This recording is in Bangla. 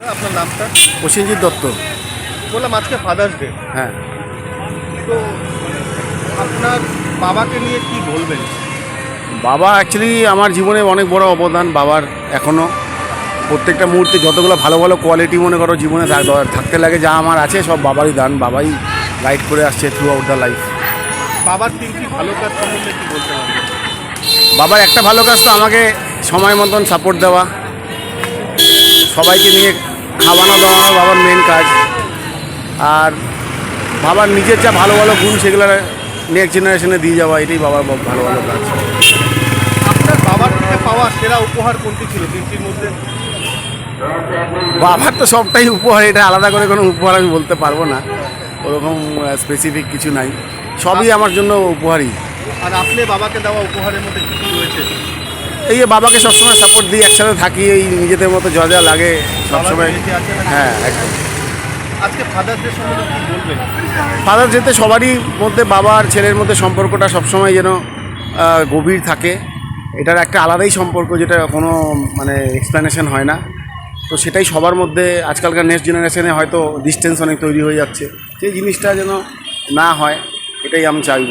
আপনার নামটা? প্রসেনজিৎ দত্ত। বললাম আজকে ফাদার্স ডে হ্যাঁ। তো আপনার বাবাকে নিয়ে কি বলবেন? বাবা অ্যাকচুয়ালি আমার জীবনে অনেক বড় অবদান বাবার এখনও প্রত্যেকটা মুহূর্তে যতগুলো ভালো ভালো কোয়ালিটি মনে করো জীবনে থাকতে লাগে যা আমার আছে সব বাবারই দান বাবাই গাইড করে আসছে থ্রু আউট দ্য লাইফ বাবার তিনটি ভালো কাজ সম্বন্ধে কি বলতে পারবেন? বাবার একটা ভালো কাজ তো আমাকে সময় মতন সাপোর্ট দেওয়া। সবাইকে নিয়ে খাওয়ানো দাওয়ানো বাবার মেন কাজ। আর বাবার নিজের যা ভালো ভালো গুণ সেগুলো নেক্সট জেনারেশনে দিয়ে যাওয়া এটাই বাবার ভালো ভালো কাজ। আপনার বাবার থেকে পাওয়া সেরা উপহার কোনটি ছিল তিনটির মধ্যে? বাবার তো সবটাই উপহার এটা আলাদা করে কোনো উপহার আমি বলতে পারব না। ওরকম স্পেসিফিক কিছু নাই। সবই আমার জন্য উপহারই। আর আপনি বাবাকে দেওয়া উপহারের মধ্যে কি কি রয়েছে? এই যে বাবাকে সবসময় সাপোর্ট দিই একসাথে থাকি এই নিজেদের মতো যা যা লাগে সবসময়? হ্যাঁ একদম। আজকে ফাদার্স ডে বলবেন? ফাদার যেতে সবারই মধ্যে বাবা আর ছেলের মধ্যে সম্পর্কটা সবসময় যেন গভীর থাকে। এটার একটা আলাদাই সম্পর্ক যেটা কোনো মানে এক্সপ্লেনেশন হয় না। তো সেটাই সবার মধ্যে আজকালকার নেক্সট জেনারেশনে হয়তো ডিস্টেন্স অনেক তৈরি হয়ে যাচ্ছে। সেই জিনিসটা যেন না হয় এটাই আমি চাইব।